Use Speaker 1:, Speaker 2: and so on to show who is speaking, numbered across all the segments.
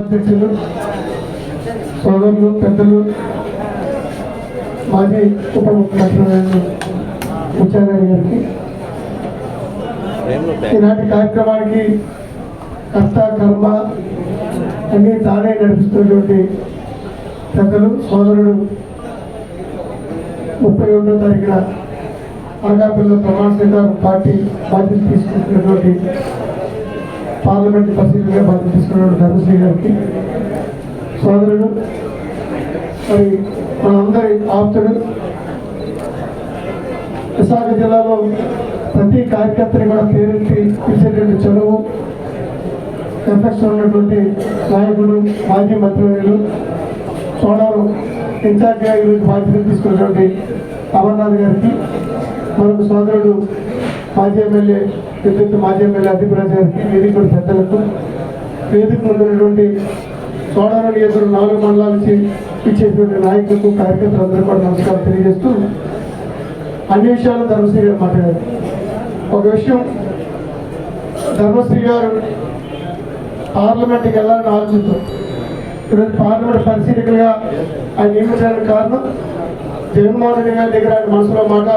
Speaker 1: అధ్యక్షులు సోదరులు పెద్దలు మాజీ ఉప ముఖ్యమంత్రి ముత్యారాయణ గారికి ఈనాటి కార్యక్రమానికి కర్త కర్మ అన్నీ తానే నడిపిస్తున్నటువంటి పెద్దలు సోదరుడు ముప్పై ఒకటో తారీఖున అనకాపల్లిలో ప్రమాణ స్వీకారం పార్టీ బాధ్యత తీసుకుంటున్నటువంటి పార్లమెంట్ పరిస్థితిగా బాధ్యత తీసుకున్నాడు ధర్మశ్రీ గారికి. సోదరుడు మరి మనందరి ఆప్తుడు విశాఖ జిల్లాలో ప్రతి కార్యకర్తని కూడా పేరెంట్ పిలిచేటువంటి చదువు ఎఫెక్ట్స్ ఉన్నటువంటి నాయకులు మాజీ మంత్రివర్యులు సోడారు ఇన్ఛార్జిగా ఈరోజు బాధ్యతలు తీసుకున్నటువంటి అమర్నాథ్ గారికి మరొక సోదరుడు మాజీ ఎమ్మెల్యే విద్యుత్ మాజీ ఎమ్మెల్యే అధిపరాజు గారికి వేదిక పెద్దలకు వేదిక ముందున్నటువంటి సోడారు నియోజకవర్గం నాలుగు మండలాల నుంచి ఇచ్చేటువంటి నాయకులకు కార్యకర్తలందరూ కూడా నమస్కారం తెలియజేస్తూ అన్ని విషయాలు ధర్మశ్రీ గారు మాట్లాడారు. ఒక విషయం ధర్మశ్రీ గారు పార్లమెంట్కి వెళ్ళాలని ఆలోచిస్తారు ఈరోజు పార్లమెంట్ పరిశీలకులుగా ఆయన నియమించడానికి కారణం జగన్మోహన్ రెడ్డి గారి దగ్గర ఆయన మనసులో మాట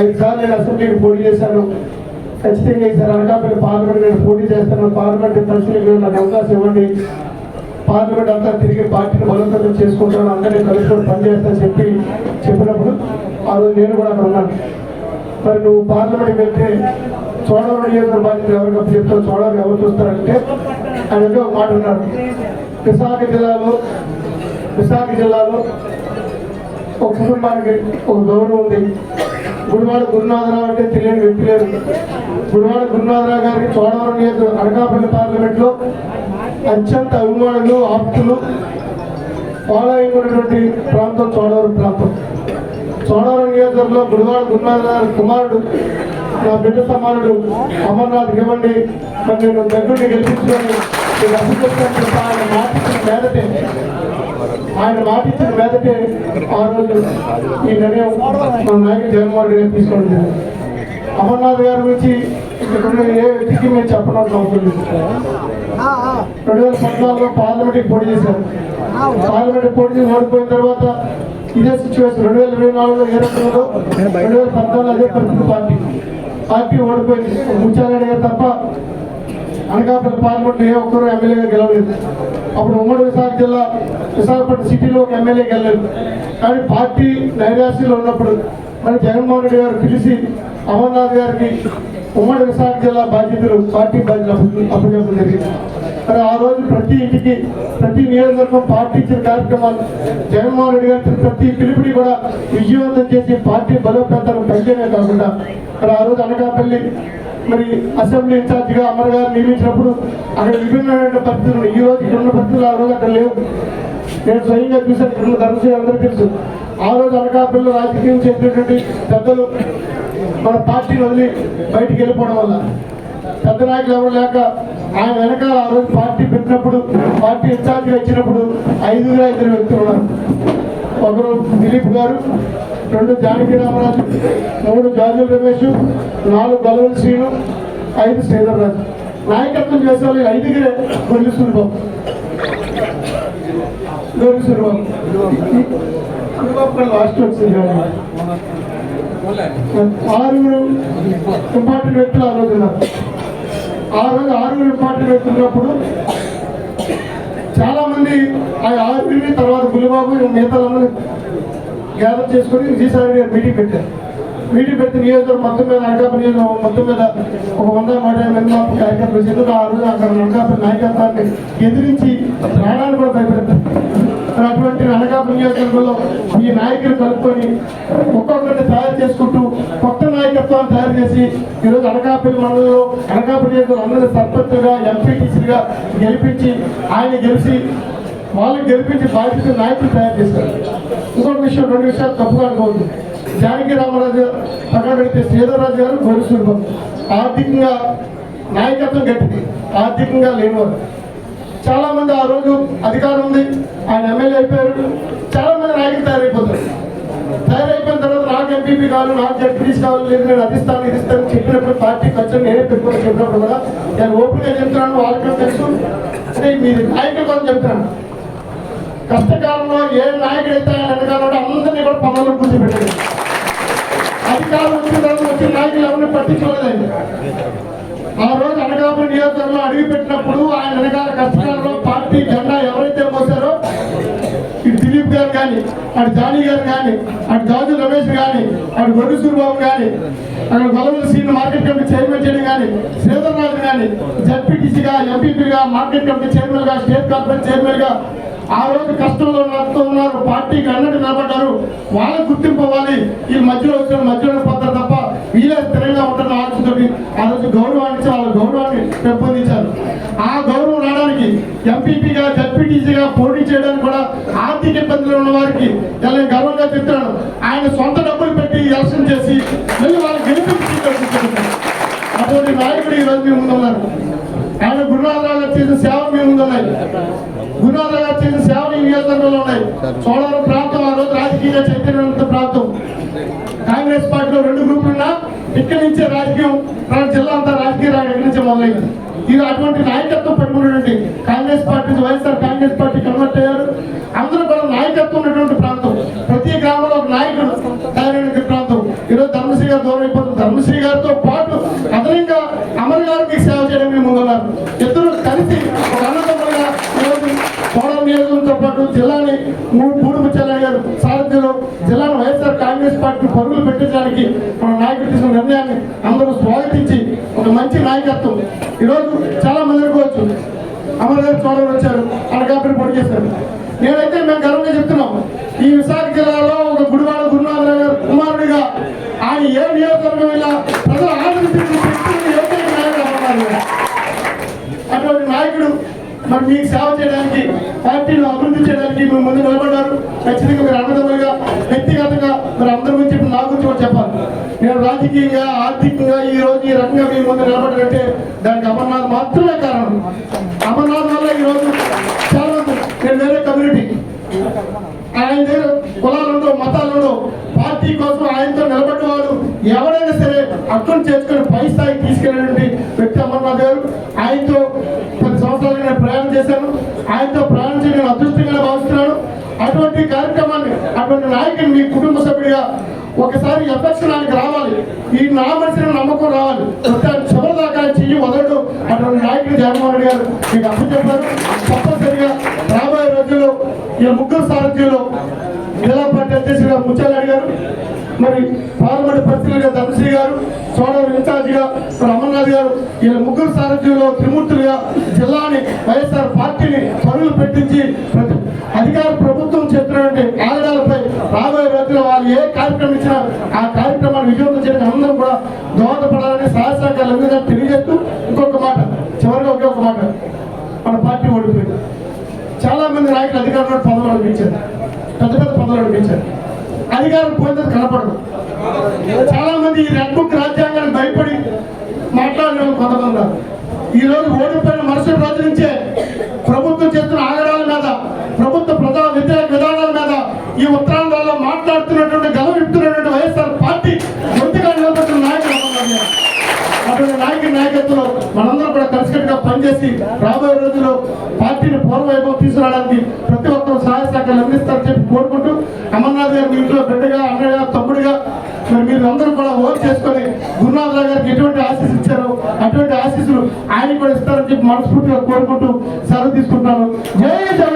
Speaker 1: ఐదు సార్లు నేను అసెంబ్లీకి పోటీ చేశాను. ఖచ్చితంగా ఈసారి అనకాపల్లి పార్లమెంట్ నేను పోటీ చేస్తాను. పార్లమెంట్ పరిశీలకులు నాకు అవకాశం ఇవ్వండి. పార్లమెంట్ అంతా తిరిగి పార్టీని బలోపేతం చేసుకుంటాను. అందరినీ కలుసుకొని పనిచేస్తానని చెప్పి చెప్పినప్పుడు ఆ రోజు నేను కూడా అక్కడ ఉన్నాను. మరి నువ్వు పార్లమెంట్కి వెళ్తే చోడవరం నియోజకవర్గ బాధ్యత ఎవరికి చెప్తావు చోడవరం ఎవరు చూస్తారంటే ఆయన ఏదో ఒక మాట ఉన్నారు విశాఖ జిల్లాలో విశాఖ జిల్లాలో ఒక కుటుంబానికి ఒక గౌరవం ఉంది. గుడివాడ గురునాథరావు అంటే తెలియని వ్యక్తి లేరు. గుడివాడ గురునాథరావు గారికి చోడవరం నియోజకవర్గం అనకాపల్లి పార్లమెంట్లో అత్యంత అభిమానులు ఆప్తులు ఫాలోయింగ్ ఉన్నటువంటి ప్రాంతం చోడవరం ప్రాంతం. చోడవరం నియోజకవర్గంలో గుడివాడ గురునాథరావు కుమారుడు నా బిడ్డ సమానుడు అమర్నాథ్ ఇవ్వండి. మరి నేను దగ్గరికి గెలిపించుకొని మీకు అభివృద్ధి చెప్పి ఆయన మాటిచ్చిన మేరటే ఆయన మాటిచ్చిన మీదటే ఆ రోజు ఈ నిర్ణయం మన నాయకుడు జగన్మోహన్ రెడ్డి గారు తీసుకోవడం జరిగింది అమర్నాథ్ గారి గురించి ఇక్కడ ఉన్న ఏ వ్యక్తికి మేము చెప్పడం అవసరం రెండు వేల పద్నాలుగులో పార్లమెంట్కి పోటీ చేశారు. పార్లమెంట్ పోటీ చేసి ఓడిపోయిన తర్వాత ఇదే సిచ్యువేషన్ రెండు వేల ఇరవై నాలుగులో ఏ రకంలో రెండు వేల పద్నాలుగు అదే పరిస్థితి పార్టీ. పార్టీ ఓడిపోయింది. ముత్యాలరెడ్డి గారు తప్ప అనకాపల్లి పార్లమెంట్ ఏ ఒక్కరు ఎమ్మెల్యేగా గెలవలేదు. అప్పుడు ఉమ్మడి విశాఖ జిల్లా విశాఖపట్నం సిటీలో ఒక ఎమ్మెల్యే గెలలేదు కానీ పార్టీ నైరాశ్యలో ఉన్నప్పుడు మరి జగన్మోహన్ రెడ్డి గారు పిలిచి అమర్నాథ్ గారికి ఉమ్మడి విశాఖ జిల్లా బాధ్యతలు పార్టీ బాధ్యతలు అప్పచెప్పడం జరిగింది. మరి ఆ రోజు ప్రతి ఇంటికి ప్రతి నియోజకవర్గం పార్టీ ఇచ్చిన కార్యక్రమాలు జగన్మోహన్ రెడ్డి గారి ప్రతి పిలుపుని కూడా విజయవంతం చేసి పార్టీ బలోపేతాలను పెంచడమే కాకుండా మరి ఆ రోజు అనకాపల్లి మరి అసెంబ్లీ ఇన్ఛార్జిగా అమర్ గారు నియమించినప్పుడు అక్కడ విభిన్నమైన పరిస్థితులు ఈ రోజు ఇక్కడ ఉన్న పరిస్థితులు ఆ రోజు అక్కడ లేవు. నేను స్వయంగా చూశాను. ఇక్కడ ఉన్న అందరూ అందరికీ తెలుసు. ఆ రోజు అనకాపల్లిలో రాజకీయం చేసినటువంటి పెద్దలు మన పార్టీని వదిలి బయటికి వెళ్ళిపోవడం వల్ల పెద్ద నాయకులు ఎవరు లేక ఆయన వెనకాల ఆ రోజు పార్టీ పెట్టినప్పుడు పార్టీ ఇన్ఛార్జిగా ఇచ్చినప్పుడు ఐదుగురు ఇద్దరు వ్యక్తులు ఉన్నారు. ఒకరు దిలీప్ గారు రెండు జానకి రామరాజు మూడు జాజుల రమేష్ నాలుగు గొలవల శ్రీను ఐదు శ్రీధర్ రాజు. నాయకత్వం చేసే వాళ్ళు ఐదుగురే గొల్లి సూరిబాబు గొల్లి సూరిబాబు లాస్ట్ వచ్చింది ఆరుగురు ఇంపార్టెంట్ వ్యక్తులు ఆ రోజు ఉన్నారు. ఆ రోజు ఆరుగురు ఇంపార్టెంట్ వ్యక్తులు ఉన్నప్పుడు చాలా మంది ఆ ఆరుగురిని తర్వాత గులిబాబు మిగతా గ్యాదర్ చేసుకుని విజయసాయి గారు మీటింగ్ పెట్టారు మీటింగ్ పెట్టి నియోజకవర్గం మొత్తం మీద అనకాపల్లి నియోజకవర్గం మొత్తం మీద ఒక వంద నూట యాభై కార్యకర్తలు ఎందుకు ఆ రోజు అక్కడ అనకాపల్లి నాయకత్వాన్ని ఎదిరించి ప్రాణాలు కూడా భయపెడతారు మరి అటువంటి అనకాపల్లి నియోజకవర్గంలో ఈ నాయకులు కలుపుకొని ఒక్కొక్కరిని తయారు చేసుకుంటూ కొత్త నాయకత్వాన్ని తయారు చేసి ఈరోజు అనకాపల్లి మండలంలో అనకాపల్లి నియోజకవర్గం అందరినీ సర్పంచ్గా ఎంపీటీసీగా గెలిపించి ఆయన గెలిచి వాళ్ళని గెలిపించి బాధ్యత నాయకులు తయారు చేశారు. ఇంకొక విషయం రెండు విషయాలు తప్పుగా అనుకోవద్దు. జానకి రామరాజు పక్కన పెడితే శ్రీధరరాజు గారు గొలుసు ఆర్థికంగా నాయకత్వం గట్టిది. ఆర్థికంగా లేనివారు. చాలా మంది ఆ రోజు అధికారం ఉంది. ఆయన ఎమ్మెల్యే అయిపోయారు. చాలా మంది నాయకులు తయారైపోతారు. తయారైపోయిన తర్వాత నాకు ఎంపీపీ కావాలి నాకు జడ్పీటీస్ కావాలి లేదు నేను అధిస్తాను ఇది ఇస్తాను చెప్పినప్పుడు పార్టీ ఖర్చు నేనే పెట్టుకుని చెప్పినప్పుడు కూడా నేను ఓపెన్గా చెప్తున్నాను వాళ్ళకి తెలుసు. అంటే మీరు నాయకుల కోసం చెప్తున్నాను. కష్టకాలంలో ఏ నాయకుడైతే ఆయన వెనకాల అందరినీ కూడా పనులు కూర్చోబెట్టారు అధికారం వచ్చిన తర్వాత వచ్చిన నాయకులు ఎవరిని పట్టించుకోలేదండి ఆ రోజు అనకాపురం నియోజకవర్గంలో అడిగి పెట్టినప్పుడు ఆయన వెనకాల కష్టకాలంలో పార్టీ జెండా ఎవరైతే మోసారో ఇటు దిలీప్ గారు కానీ అటు జానీ గారు కానీ అటు జాజు రమేష్ కానీ అటు గొర్రె సూరిబాబు కానీ అక్కడ గొలవల సీన్ మార్కెట్ కమిటీ చైర్మన్ చేయడం కానీ శ్రీధర్ కానీ జడ్పీటీసీగా ఎంపీపీగా మార్కెట్ కమిటీ చైర్మన్గా స్టేట్ కార్పొరేట్ చైర్మన్గా ఆ రోజు కష్టంలో నడుస్తూ ఉన్నారు. పార్టీకి అన్నట్టు నిలబడ్డారు. వాళ్ళకి గుర్తింపు అవ్వాలి. ఈ మధ్యలో వచ్చిన మధ్యలో పోతారు తప్ప వీళ్ళే స్థిరంగా ఉంటున్న ఆలోచనతో ఆ రోజు గౌరవ పెంపొందించారు. ఆ గౌరవం రావడానికి ఎంపీపీగా జడ్పీటీసీగా పోటీ చేయడానికి కూడా ఆర్థిక ఇబ్బందులు ఉన్న వారికి నేను గర్వంగా చెప్తున్నాను. ఆయన సొంత డబ్బులు పెట్టి ఎలక్షన్ చేసి మళ్ళీ వాళ్ళు గెలిపించి అటువంటి నాయకుడు ఈరోజు రోజు మీ ఆయన గురునాథరావు గారు చేసిన సేవ మీ ముందున్నాయి. గురునాథరావు గారు చేసిన సేవలు ఈ నియోజకవర్గంలో ఉన్నాయి. సోమవారం ప్రాంతం ఆ రోజు రాజకీయ చైతన్యవంత ప్రాంతం. కాంగ్రెస్ పార్టీలో రెండు గ్రూపులున్నా ఇక్కడి నుంచే రాజకీయం మన జిల్లా అంతా రాజకీయ రాజకీయం ఇక్కడి నుంచే మొదలైంది ఇది అటువంటి నాయకత్వం పట్టుకున్నటువంటి Congress party YSR Congress party convert అయ్యారు. అందరూ కూడా నాయకత్వం ఉన్నటువంటి ప్రాంతం. ప్రతి గ్రామంలో ఒక నాయకుడు తయారైన ప్రాంతం. ఈరోజు ధర్మశ్రీ గారు దూరం అయిపోతుంది ధర్మశ్రీ గారితో పాటు అదనంగా అమర్ గారికి సేవ చేయడం మేము ముందున్నారు ఇద్దరు కలిసి ఒక అన్నదమ్ములుగా ఈరోజు కోడం నియోజకవర్గంతో పాటు జిల్లాని మూడు మూడు ముచ్చాలయ్య సారథ్యంలో జిల్లాను వైఎస్ఆర్ కాంగ్రెస్ పార్టీ పరుగులు పెట్టించడానికి మన నాయకుడు తీసుకున్న నిర్ణయాన్ని అందరూ స్వాగతించి ఒక మంచి నాయకత్వం. ఈరోజు చాలా మంది అనుకోవచ్చు అమర్ గారు చూడడం వచ్చారు అనకాపరి పొడి చేశారు. నేనైతే మేము గర్వంగా చెప్తున్నాం ఈ విశాఖ జిల్లాలో ఒక గుడివాడ గురునాథరావు గారు కుమారుడిగా ఆయన ఏ నియోజకవర్గం ఇలా ప్రజలు ఆదరించిన అటువంటి నాయకుడు మరి మీకు సేవ చేయడానికి పార్టీని అభివృద్ధి చేయడానికి మీ ముందు నిలబడ్డారు. ఖచ్చితంగా మీరు అన్నదమ్ములుగా వ్యక్తిగతంగా మరి అందరి గురించి ఇప్పుడు నా గురించి కూడా చెప్పాలి. నేను రాజకీయంగా ఆర్థికంగా ఈ రోజు ఈ రకంగా మీ ముందు నిలబడాలంటే దానికి అమర్నాథ్ మాత్రమే కారణం. అమర్నాథ్ వల్ల ఈ రోజు చాలా నేను వేరే కమ్యూనిటీ ఆయన దగ్గర కులాలు ఉండవు పార్టీ కోసం ఆయనతో నిలబడ్డవాడు ఎవరైనా సరే అర్థం చేసుకుని పై స్థాయికి తీసుకెళ్ళడం వ్యక్తి అమర్నాథ్ గారు ఆయనతో పది సంవత్సరాలు నేను ప్రయాణం చేశాను ఆయనతో ప్రయాణం చేయడం నేను అదృష్టంగా భావిస్తున్నాను అటువంటి కార్యక్రమాన్ని అటువంటి నాయకుని మీ కుటుంబ సభ్యుడిగా ఒకసారి ఎఫెక్షనానికి రావాలి. ఈ నా మనిషిని నమ్మకం రావాలి. చివరి దాకా చెయ్యి వదలడు. అటువంటి నాయకుడు జగన్మోహన్ రెడ్డి గారు మీకు అప్పు చెప్పారు. తప్పనిసరిగా రాబోయే రోజుల్లో ఈ ముగ్గురు సారథ్యంలో జిల్లా పార్టీ అధ్యక్షుడిగా ముత్యాలరెడ్డి అడిగారు మరి పార్లమెంట్ పరిస్థితులుగా ధనశ్రీ గారు సోడవరం ఇన్ఛార్జిగా మరి అమర్నాథ్ గారు వీళ్ళ ముగ్గురు సారథ్యంలో త్రిమూర్తులుగా జిల్లాని వైఎస్ఆర్ పార్టీని పరుగులు పెట్టించి ప్రతి అధికార ప్రభుత్వం చెప్పినటువంటి ఆధారాలపై రాబోయే రోజుల్లో వాళ్ళు ఏ కార్యక్రమం ఇచ్చినా ఆ కార్యక్రమాన్ని విజయవంతం చేయడానికి అందరం కూడా దోహదపడాలని సహాయ సహకారాలు తెలియజేస్తూ ఇంకొక మాట చివరిగా ఒకే ఒక మాట. మన పార్టీ ఓడిపోయింది. చాలా మంది నాయకులు అధికారంలో పదవులు అనిపించారు. పెద్ద పెద్ద పదవులు అనిపించారు. అధికారం పోయినది కనపడదు. చాలా మంది ఈ రెడ్ బుక్ రాజ్యాంగాన్ని భయపడి మాట్లాడిన కొంతమంది ఈ రోజు ఓడిపోయిన మరుసటి రోజు నుంచే పనిచేసి రాబోయే రోజుల్లో పార్టీని పూర్వవైభవం తీసుకురావడానికి ప్రతి ఒక్కరూ సహాయ శాఖలు అందిస్తారని చెప్పి కోరుకుంటూ అమర్నాథ్ గారు మీ ఇంట్లో బిడ్డగా అన్నగా తమ్ముడిగా మరి మీరు అందరూ కూడా ఓట్ చేసుకొని గురునాథరావు గారికి ఎటువంటి ఆశీస్సు ఇచ్చారో అటువంటి ఆశీస్సులు ఆయన కూడా ఇస్తారని చెప్పి మనస్ఫూర్తిగా కోరుకుంటూ సెలవు తీసుకుంటాను జై జగన్